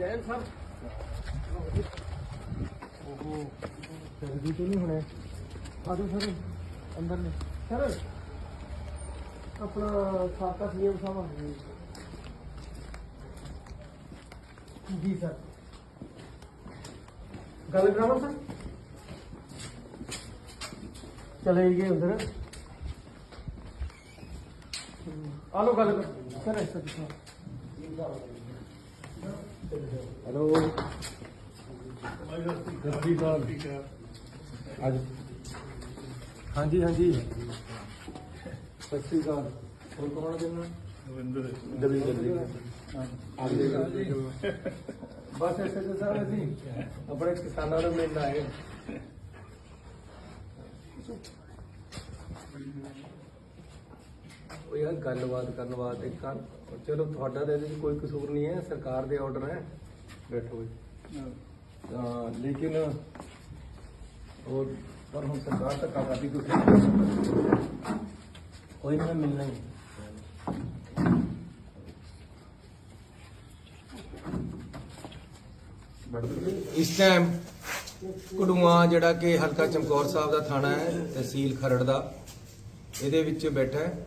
ਜੈਨ ਸਾਹਿਬ। ਉਹ ਜਲਦੀ ਤੋਂ ਨਹੀਂ ਹੋਣੇ। ਆਜੋ ਸਰ, ਅੰਦਰ ਨੇ। ਸਰ, ਆਪਣਾ ਸਾਤਾ ਸੀਐਮ ਸਾਹਿਬ ਆ ਗਏ। ਜੀ, ਸਰ। ਗੱਲ ਕਰਾਵਾਂ ਸਰ। ਚਲੇ ਗਏ ਅੰਦਰ। ਆਲੋ ਗੱਲ। ਕਰ ਸਰ ਐਸਾ ਕਿਥਾ ਹੈਲੋ। ਸ਼੍ਰੀ ਅਕਾਲ ਅੱਜ। ਹਾਂਜੀ ਹਾਂਜੀ। ਸਤਿ ਸ਼੍ਰੀ ਅਕਾਲ। ਹੋਰ ਕੌਣ ਦੇਣਾ ਰਵਿੰਦਰ। ਆ ਜੀ। ਬਸ ਐਸੇ ਤੇ ਸਾਰੇ ਅਸੀਂ ਆਪਣੇ ਕਿਸਾਨਾਂ ਨੂੰ ਮਿਲਣ ਆਏ ਉਹ ਯਾਰ ਗੱਲਬਾਤ ਕਰਨ ਵਾਸਤੇ ਕਰ ਚਲੋ ਤੁਹਾਡਾ ਤਾਂ ਇਹਦੇ ਚ ਕੋਈ ਕਸੂਰ ਨਹੀਂ ਹੈ, ਸਰਕਾਰ ਦੇ ਆਰਡਰ ਹੈ। ਬੈਠੋ ਜੀ। ਤਾਂ ਲੇਕਿਨ ਉਹ ਪਰ ਹੁਣ ਸਰਕਾਰ ਧੱਕਾ ਕਰਦੀ ਕੋਈ ਕੋਈ ਨਾ ਮਿਲਣਾ ਹੀ ਇਸ ਟਾਈਮ ਕੁੜੂਆ ਜਿਹੜਾ ਕਿ ਹਲਕਾ ਚਮਕੌਰ ਸਾਹਿਬ ਦਾ ਥਾਣਾ ਹੈ, ਤਹਿਸੀਲ ਖਰੜ ਦਾ, ਇਹਦੇ ਵਿੱਚ ਬੈਠਾ ਹੈ।